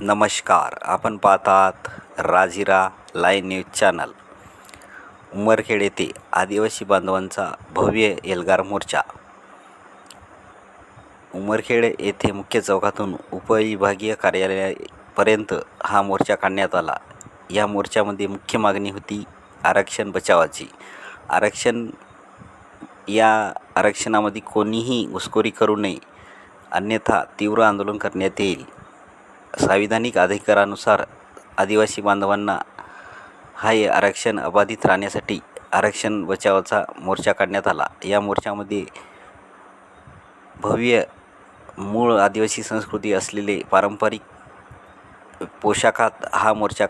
नमस्कार. आपण पाहतात Rajira live news channel. Umarkhed येथे आदिवासी बांधवांचा भव्य एल्गार मोर्चा. उमरखेड येथे मुख्य चौकातून उपविभागीय कार्यालयापर्यंत हा मोर्चा काढण्यात आला. या मोर्चामध्ये मुख्य मागणी होती आरक्षण बचावाची. आरक्षण या आरक्षणामध्ये कोणीही घुसखोरी करू नये अन्यथा तीव्र आंदोलन करण्यात येईल. संविधानिक अधिकारानुसार आदिवासी बांधवांना हा हे आरक्षण अबाधित राहण्यासाठी आरक्षण बचावाचा मोर्चा काढण्यात आला. या मोर्चामध्ये भव्य मूळ आदिवासी संस्कृती असलेले पारंपरिक पोशाखात हा मोर्चा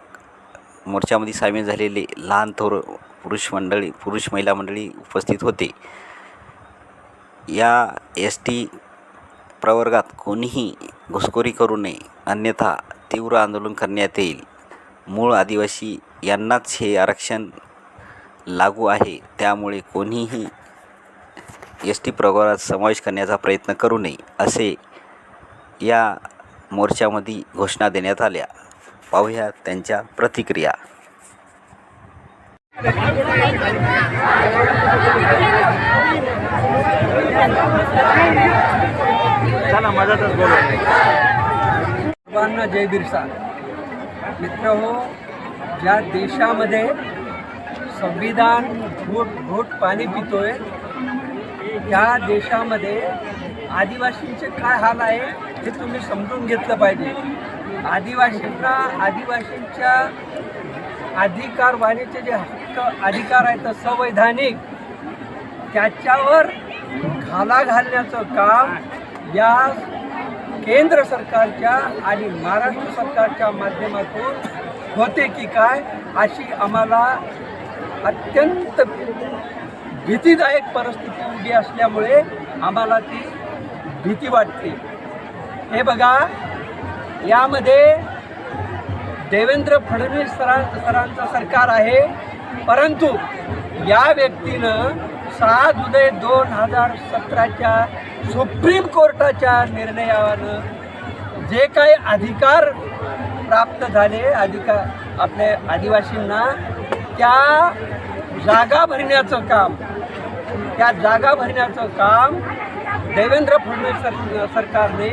मोर्चामध्ये सामील झालेले लहान थोर पुरुष मंडळी पुरुष महिला मंडळी उपस्थित होते. या एस टी प्रवर्गात कोणीही घुसखोरी करू नये. अन्यथा तीव्र आंदोलन करण्यात येईल. मूळ आदिवासी यांनाच हे आरक्षण लागू आहे. त्यामुळे कोणीही एस टी प्रवर्गात समावेश करण्याचा प्रयत्न करू नये असे या मोर्चामध्ये घोषणा देण्यात आल्या. पाहूया त्यांच्या प्रतिक्रिया. चला मधातच बोलू. सर्वांना जय बिरसा. मित्र हो ज्या देशामध्ये संविधान घोट घोट पाणी पितोय त्या देशामध्ये आदिवासींचे काय हाल आहे हे तुम्ही समजून घेतलं पाहिजे. आदिवासींना आदिवासींच्या अधिकार वाणीचे जे हक्क अधिकार आहेत संवैधानिक त्याच्यावर घाला घालण्याचं काम या केंद्र सरकारच्या आणि महाराष्ट्र सरकारच्या माध्यमातून होते की काय अशी आम्हाला अत्यंत भीतीदायक परिस्थिती उभी असल्यामुळे आम्हाला ती भीती वाटते. हे बघा यामध्ये देवेंद्र फडणवीस सरां सरांचं सरकार आहे परंतु या व्यक्तीनं सहा जुलै दोन हजार सतराच्या सुप्रीम कोर्टाच्या निर्णयानं जे काही अधिकार प्राप्त झाले अधिकार आपल्या आदिवासींना त्या जागा भरण्याचं काम त्या जागा भरण्याचं काम देवेंद्र फडणवीस सर सरकारने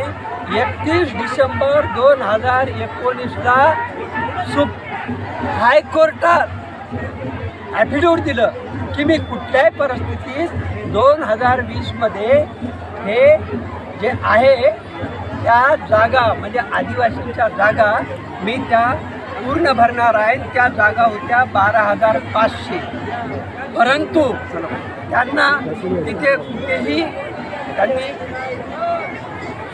एकतीस डिसेंबर दोन हजार एकोणीसला सुप हायकोर्टात ॲफिडेविट दिलं की मी कुठल्याही परिस्थितीत दोन हजार वीसमध्ये हे जे आहे त्या जागा म्हणजे आदिवासींच्या जागा मी त्या पूर्ण भरणार आहे. त्या जागा होत्या बारा हजार पाचशे. परंतु त्यांना तिथे कुठेही त्यांनी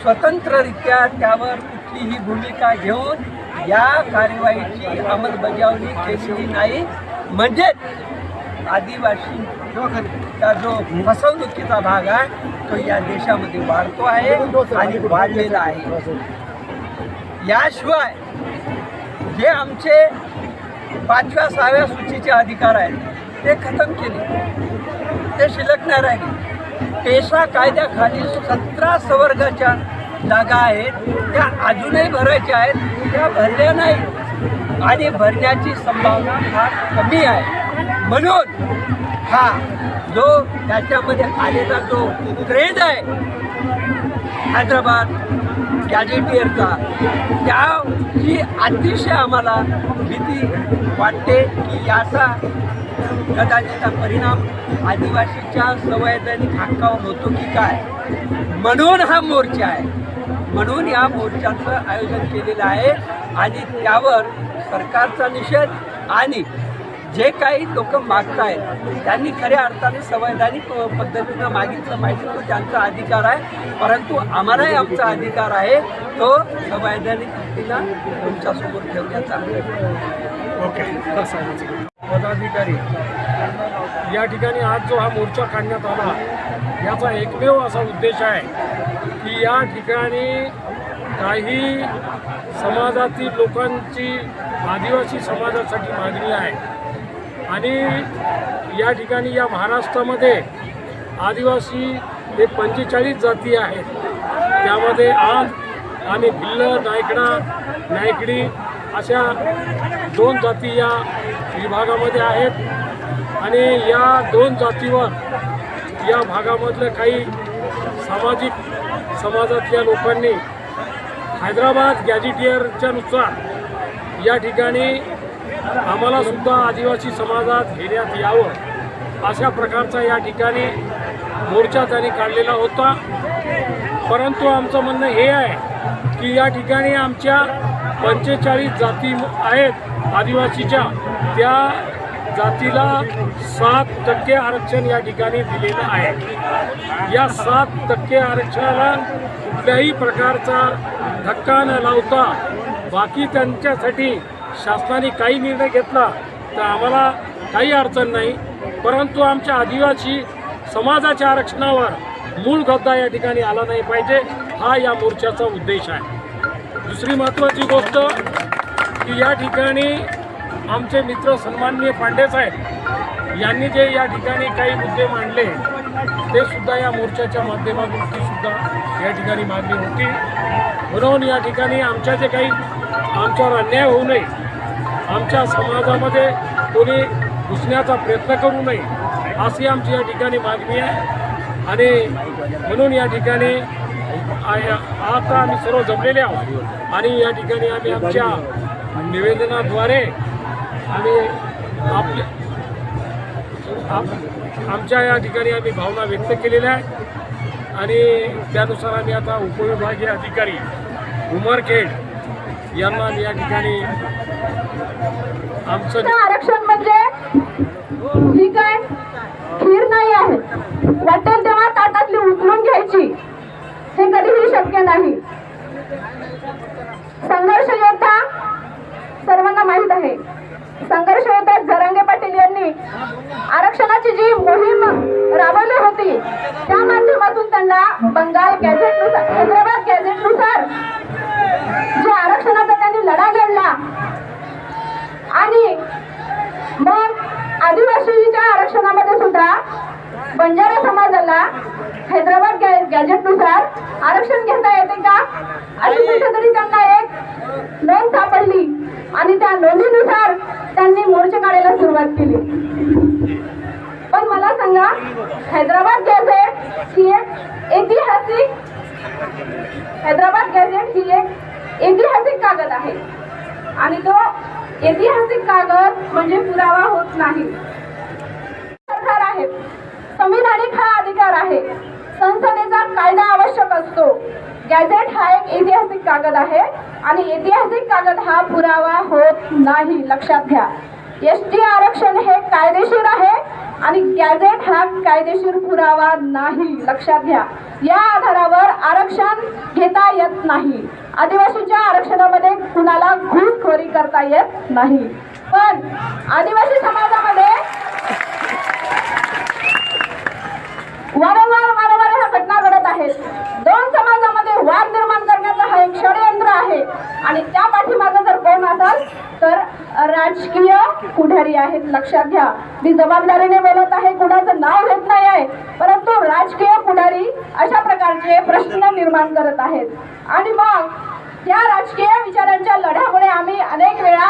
स्वतंत्ररित्या त्यावर कुठलीही भूमिका घेऊन या कार्यवाहीची अंमलबजावणी केलेली नाही. म्हणजेच आदिवासी जो फसवणुकीचा भाग आहे तो या देशामध्ये वाढतो आहे आणि वाढलेला आहे. याशिवाय जे आमचे पाचव्या सहाव्या सूचीचे अधिकार आहेत ते खतम केले. ते शिल्लक नाही राहिले. पेशा कायद्याखाली सतरा सवर्गाच्या जागा आहेत त्या अजूनही भरायच्या आहेत त्या भरल्या नाही आणि भरण्याची संभावना फार कमी आहे. म्हणून हा जो त्याच्यामध्ये आलेला जो क्रेज आहे हैदराबाद गॅजेटियरचा त्याची अतिशय आम्हाला भीती वाटते की याचा कदाचित परिणाम आदिवासीच्या संवैधानिक हक्कावर होतो की काय? म्हणून हा मोर्चा आहे. म्हणून या मोर्चाचं आयोजन केलेलं आहे. आणि त्यावर सरकारचा निषेध आणि जे काही लोक आहेत त्यांनी खऱ्या अर्थाने संवैधानिक पद्धतीनं मागितलं पाहिजे तो त्यांचा अधिकार आहे. परंतु आम्हालाही आमचा अधिकार आहे तो संवैधानिक रीतीनं तुमच्यासमोर ठेवण्याचा. ओके पदाधिकारी या ठिकाणी आज जो हा मोर्चा काढण्यात आला याचा एकमेव असा उद्देश आहे की या ठिकाणी काही समाजातील लोकांची आदिवासी समाजासाठी मागणी आहे. आणि या ठिकाणी या महाराष्ट्रामध्ये आदिवासी हे पंचेचाळीस जाती आहेत. त्यामध्ये आज आणि भिल्ल नायकडा नायकडी अशा दोन जाती या विभागामध्ये आहेत. आणि या दोन जातीवर या भागामधल्या काही सामाजिक समाजातल्या लोकांनी हैदराबाद गॅजिटियरच्या नुसार या ठिकाणी आम्हाला सुद्धा आदिवासी समाजात घेण्यात यावं अशा प्रकारचा या ठिकाणी मोर्चा त्यांनी काढलेला होता. परंतु आमचं म्हणणं हे आहे की या ठिकाणी आमच्या पंचेचाळीस जाती आहेत आदिवासीच्या. त्या जातीला सात टक्के आरक्षण या ठिकाणी दिलेलं आहे. या सात टक्के आरक्षणाला कुठल्याही प्रकारचा धक्का न लावता बाकी त्यांच्यासाठी शासनाने काही निर्णय घेतला तर आम्हाला काही अडचण नाही. परंतु आमच्या आदिवासी समाजाच्या आरक्षणावर मूळ गद्दा या ठिकाणी आला नाही पाहिजे हा या मोर्चाचा उद्देश आहे. दुसरी महत्त्वाची गोष्ट की या ठिकाणी आमचे मित्र सन्माननीय पांडे साहेब यांनी जे या ठिकाणी काही मुद्दे मांडले ते सुद्धा या मोर्चाच्या माध्यमातून सुद्धा या ठिकाणी मागणी होती. म्हणून या ठिकाणी आमच्या जे काही आमच्यावर अन्याय होऊ नये आमच्या समाजामध्ये कोणी घुसण्याचा प्रयत्न करू नये अशी आमची या ठिकाणी मागणी आहे. आणि म्हणून या ठिकाणी आता आम्ही सर्व जमलेले आहोत. आणि या ठिकाणी आम्ही आमच्या निवेदनाद्वारे आणि आपल्या आप- आमच्या या ठिकाणी आम्ही भावना व्यक्त केलेल्या आहेत. आणि त्यानुसार आम्ही आता उपविभागीय अधिकारी उमरखेड यांना आम्ही या ठिकाणी आमचं आरक्षण म्हणजे ही काय? खीर नाही आहे. वाटेल तेव्हा ताटातली उचलून घ्यायची. हे कधीही शक्य नाही. संघर्ष योद्धा सर्वांना माहीत आहे. संघर्ष योद्धा जरांगे पाटील यांनी आरक्षणाची जी मोहीम राबवली होती त्या माध्यमातून त्यांना बंगाल गॅझेटनुसार हैदराबाद गॅझेटनुसार जे आरक्षणाचा त्यांनी लढा लढला आणि मग आदिवासीच्या आरक्षणामध्ये सुद्धा बंजारा समाजाला हैदराबाद गॅ गॅजेटनुसार आरक्षण घेता येते का? अशी कुठेतरी त्यांना एक नोंद सापडली आणि त्या नोंदीनुसार त्यांनी मोर्चे काढायला सुरुवात केली. पण मला सांगा हैदराबाद गॅझेट ही एक ऐतिहासिक हैदराबाद गॅझेट ही एक ऐतिहासिक कागद आहे. आणि तो ऐतिहासिक कागद म्हणजे पुरावा होत नाही. सरकार आहे. संविधानिक हा अधिकार आहे. संसदेचा कायदा आवश्यक असतो. गॅझेट हा एक ऐतिहासिक कागद आहे आणि ऐतिहासिक कागद हा पुरावा होत नाही. लक्षात घ्या. एस टी आरक्षण हे कायदेशीर आहे आणि गॅझेट हा कायदेशीर पुरावा नाही. लक्षात घ्या. या आधारावर आरक्षण घेता येत नाही. आदिवासीच्या आरक्षणामध्ये कुणाला घुसखोरी करता येत नाही. पण आदिवासी तर राजकीय पुढारी आहेत लक्षात घ्या. मी जबाबदारीने बोलत आहे कुणाचं नाव घेत नाही आहे परंतु राजकीय पुढारी अशा प्रकारचे प्रश्न निर्माण करत आहेत. आणि मग त्या राजकीय विचारांच्या लढ्यामुळे आम्ही अनेक वेळा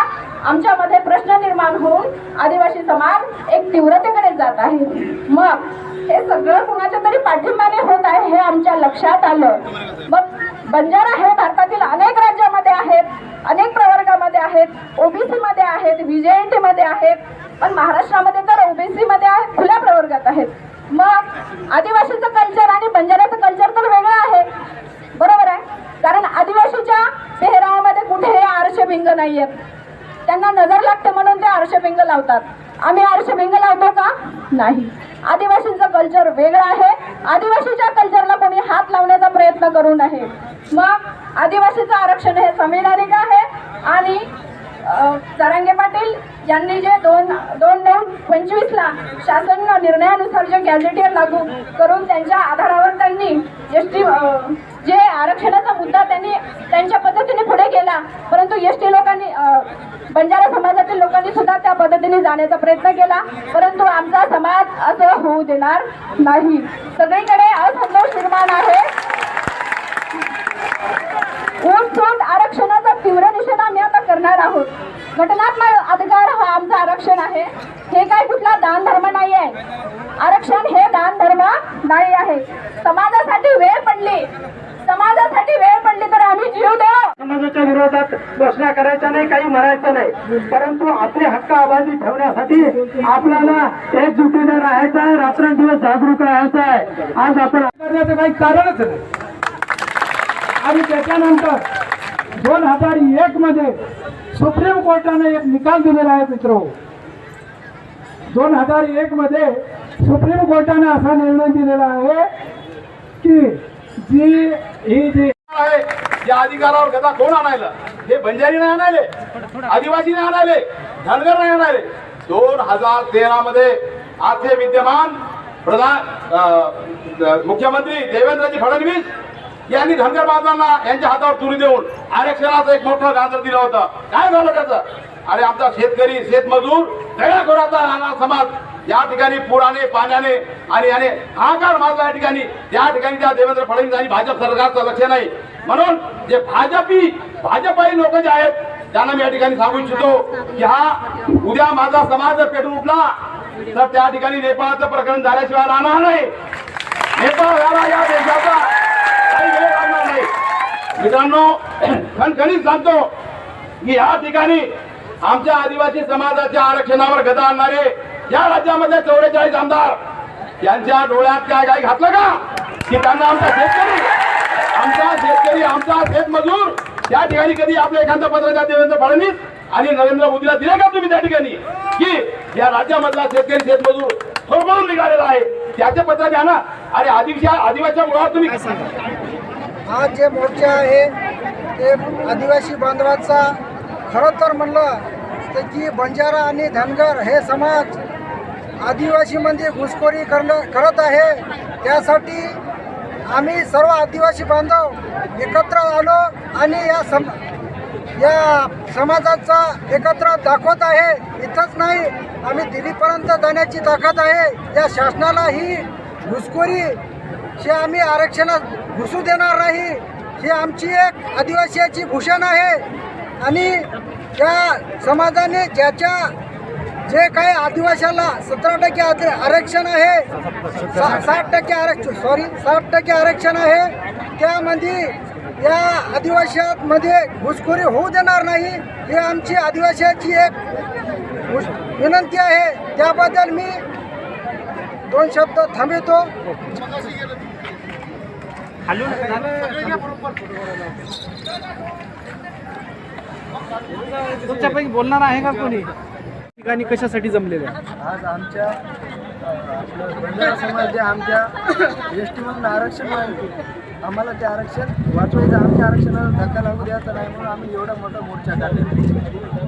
आमच्यामध्ये प्रश्न निर्माण होऊन आदिवासी समाज एक तीव्रतेकडे जात आहे. मग हे सगळं कुणाच्या तरी पाठिंब्याने होत आहे हे आमच्या लक्षात आलं. मग बंजारा हे भारतातील अनेक राज्यामध्ये आहेत अनेक प्रवर्गामध्ये आहेत ओबीसी मध्ये आहेत व्हीजेएनटी मध्ये आहेत पण महाराष्ट्रामध्ये तर ओबीसी मध्ये आहेत खुल्या प्रवर्गात आहेत. मग आदिवासीचं कल्चर आणि बंजाऱ्याचं कल्चर तर वेगळं आहे. बरोबर आहे? कारण आदिवासीच्या पेहरावामध्ये कुठेही आरशेभिंग नाही आहेत त्यांना नजर लागते म्हणून ते आरशेभिंग लावतात. आम्ही आरशेभिंग लावतो का? नाही. आदिवासींचं कल्चर वेगळं आहे. आदिवासीच्या कल्चरला कोणी हात लावण्याचा प्रयत्न करू नये. मग आदिवासीचं आरक्षण हे संविधानिक आहे. आणि अ, पाटील यांनी जे दोन दोन नऊ पंचवीसला शासन निर्णयानुसार जे गॅझेटियर लागू करून त्यांच्या आधारावर त्यांनी एस टी जे आरक्षणाचा मुद्दा त्यांनी त्यांच्या पद्धतीने पुढे केला. परंतु एस टी लोकांनी बंजारा समाजातील लोकांनी सुद्धा त्या पद्धतीने जाण्याचा प्रयत्न केला. परंतु आमचा समाज असं होऊ देणार नाही. सगळीकडे असंतोष निर्माण आहे. ऊटसूट आरक्षणाचा तीव्र निषेध आम्ही आता करणार आहोत? घटनात्मक अधिकार हा आमचं आरक्षण आहे. हे काय कुठला दान धर्म नाही आहे. आरक्षण हे दान धर्म नाही आहे. समाजासाठी वेळ पडली. समाजासाठी वेळ पडली तर आम्ही जीव देऊ. समाजाच्या विरोधात घोषणा करायच्या नाही काही म्हणायचं नाही. परंतु आपले हक्क आबादी ठेवण्यासाठी आपल्याला एकजुटीने राहायचं आहे रात्रंदिवस जागरूक राहायचं आहे. आज आपण करण्याचं काही कारणच नाही. आणि त्याच्यानंतर दोन हजार एक मध्ये सुप्रीम कोर्टाने एक निकाल दिलेला आहे मित्र. दोन हजार एक मध्ये सुप्रीम कोर्टाने असा निर्णय दिलेला आहे की जी ही जी आहे या अधिकारावर गदा कोण आणायला? हे बंजारी नाही आणायले आदिवासी नाही आणायले धनगर नाही आणायले. दोन हजार तेरा मध्ये आजचे विद्यमान प्रधान मुख्यमंत्री देवेंद्रजी फडणवीस यांनी धनगर बांधवांना यांच्या हातावर तुरी देऊन आरक्षणाचं एक मोठं गाजर दिलं होतं. काय झालं त्याचं? अरे आमचा शेतकरी शेतमजूर दयाखोराचा नाना समाज या ठिकाणी पुराने पाण्याने आणि याने हाकार मारला या ठिकाणी. या ठिकाणी त्या देवेंद्र फडणवीस आणि भाजप सरकारचं लक्ष नाही. म्हणून जे भाजपी भाजपाई लोक जे आहेत त्यांना मी या ठिकाणी सांगू इच्छितो की हा उद्या माझा समाज जर पेटून उठला तर त्या ठिकाणी नेपाळचं प्रकरण झाल्याशिवाय राहणार नाही. नेपाळ झाला या देशाचा काही वेळ लागणार नाही मित्रांनो खणखणीत सांगतो की या ठिकाणी आमच्या आदिवासी समाजाच्या आरक्षणावर गदा आणणारे या राज्यामध्ये चौवेचाळीस आमदार यांच्या डोळ्यात काय काय घातलं का? की त्यांना आमचा शेतकरी आमचा शेतकरी आमचा शेतमजूर त्या ठिकाणी कधी आपलं एखादं पत्रकार देवेंद्र फडणवीस आणि नरेंद्र मोदीला दिले का तुम्ही त्या ठिकाणी? की या राज्यामधला शेतकरी शेतमजूर थोडं निघालेला आहे. त्याचे पत्र द्या ना. अरे आदिवासी आदिवासीच्या मुळावर तुम्ही हा जे मोर्चा आहे ते आदिवासी बांधवाचा खरं तर म्हणलं तर की बंजारा आणि धनगर हे समाज आदिवासीमध्ये घुसखोरी करणं करत आहे त्यासाठी आम्ही सर्व आदिवासी बांधव एकत्र आलो आणि या सम या समाजाचा एकत्र दाखवत आहे. इथंच नाही आम्ही दिल्लीपर्यंत जाण्याची ताकद आहे. या शासनाला ही घुसखोरी हे आम्ही आरक्षणात घुसू देणार नाही. ही आमची एक आदिवासीची भूषण आहे. आणि त्या समाजाने ज्याच्या जे काही आदिवाशाला सतरा टक्के आरक्षण आहे सा- साठ टक्के आरक्षण सॉरी साठ टक्के आरक्षण आहे त्यामध्ये या आदिवासीमध्ये घुसखोरी होऊ देणार नाही. हे आमची आदिवासीची एक विनंती आहे. त्याबद्दल मी दोन शब्द थांबवतो. तुमच्यापैकी बोलणार आहे का कोणी? ठिकाणी कशासाठी जमलेले आहे? आज आमच्या आपलं समाज जे आमच्या एस टीमधून आरक्षण मागते आम्हाला ते आरक्षण वाचवायचं आमच्या आरक्षणाला धक्का लागू द्यायचा नाही म्हणून आम्ही एवढा मोठा मोर्चा काढलेला.